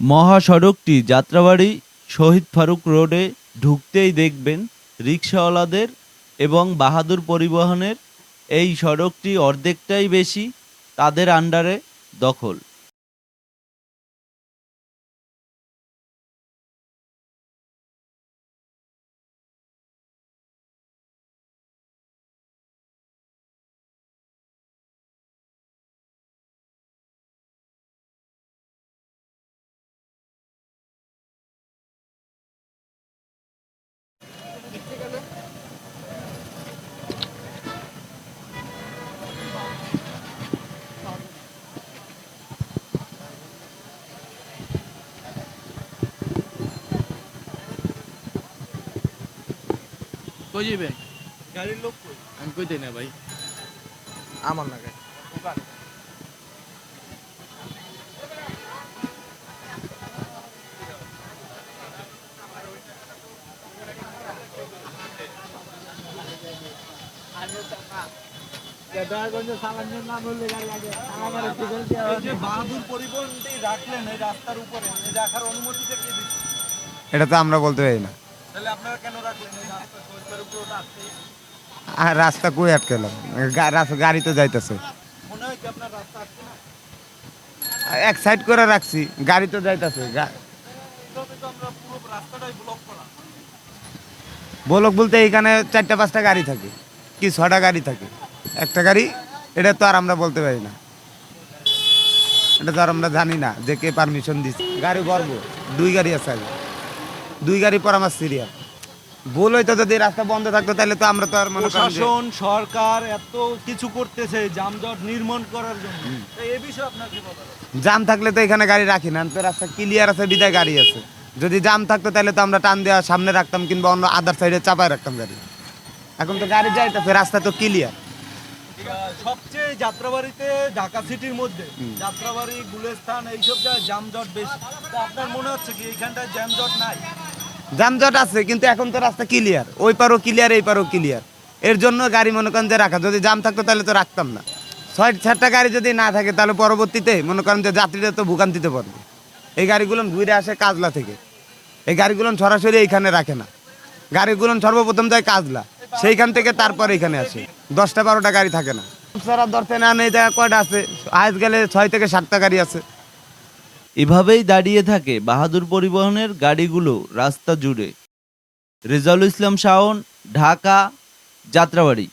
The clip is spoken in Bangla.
মহাসড়কটি যাত্রাবাড়ি, শহীদ ফারুক রোডে ঢুকতেই দেখবেন রিক্সাওয়ালাদের এবং বাহাদুর পরিবহনের এই সড়কটি অর্ধেকটাই বেশি তাদের আন্ডারে দখল। কই যাবেন গাড়ির লোক কই? আমি কই দেই না ভাই। আমার কে এটা তো আমরা বলতে পারি না। রাস্তা আর কই আটকেলাম গাড়ি তো যাইতেছে। এক সাইড করে রাখছি গাড়ি তো যাইতেছে ব্লক বলতে এখানে চারটা পাঁচটা গাড়ি থাকে কি ছটা গাড়ি থাকে। একটা গাড়ি এটা তো আর আমরা বলতে পারি না। এটা তো আর আমরা জানি না যে কে পারমিশন দিচ্ছে গাড়ি গর্ব দুই গাড়ি আছে আগে। দুই গাড়ি পর আমার সিরিয়াল। ভুল হইতো যদি রাস্তা বন্ধ থাকতো তাহলে তো আমরা তো আর মনে প্রশাসন সরকার এত কিছু করতেছে যানজট নির্মাণ করার জন্য। এই বিষয়ে আপনার কি জাম থাকলে তো এখানে গাড়ি রাখি না তো রাস্তা ক্লিয়ার আছে বিদায় গাড়ি আছে। যদি জাম থাকতো তাহলে তো আমরা টান দেওয়া সামনে রাখতাম কিংবা অন্য আদার সাইডে চাপায় রাখতাম গাড়ি। এখন তো গাড়ি যাইতেছে রাস্তা তো ক্লিয়ার সবচেয়ে যাত্রাবাড়িতে ঢাকা সিটির মধ্যে যাত্রাবাড়ি গুলেস্থান এইসব জায়গায় যানজট বেশি। আপনার মনে হচ্ছে কি এইখানটায় যানজট নাই? যানজট আছে, কিন্তু এখন তো রাস্তা ক্লিয়ার ওই পারও ক্লিয়ার এই পারও ক্লিয়ার এর জন্য গাড়ি মনে করেন যে রাখা। যদি জাম থাকতো তাহলে তো রাখতাম না। ছয় চারটা গাড়ি যদি না থাকে, তাহলে পরবর্তীতে মনে করেন যে যাত্রীরা তো ভোগান্তিতে পড়বে। এই গাড়িগুলো ঘুরে আসে কাজলা থেকে। এই গাড়িগুলো সরাসরি এইখানে রাখে না। গাড়িগুলো সর্বপ্রথম যায় কাজলা। সেইখান থেকে তারপর এখানে আসে। দশটা, বারোটা গাড়ি থাকে না। সারা ধরতে না নেই জায়গা কয়টা আছে? আজ গেলে ছয় থেকে সাতটা গাড়ি আছে। এভাবেই দাঁড়িয়ে থাকে বাহাদুর পরিবহনের গাড়িগুলো রাস্তা জুড়ে। রেজাউল ইসলাম শাওন ঢাকা যাত্রাবাড়ি।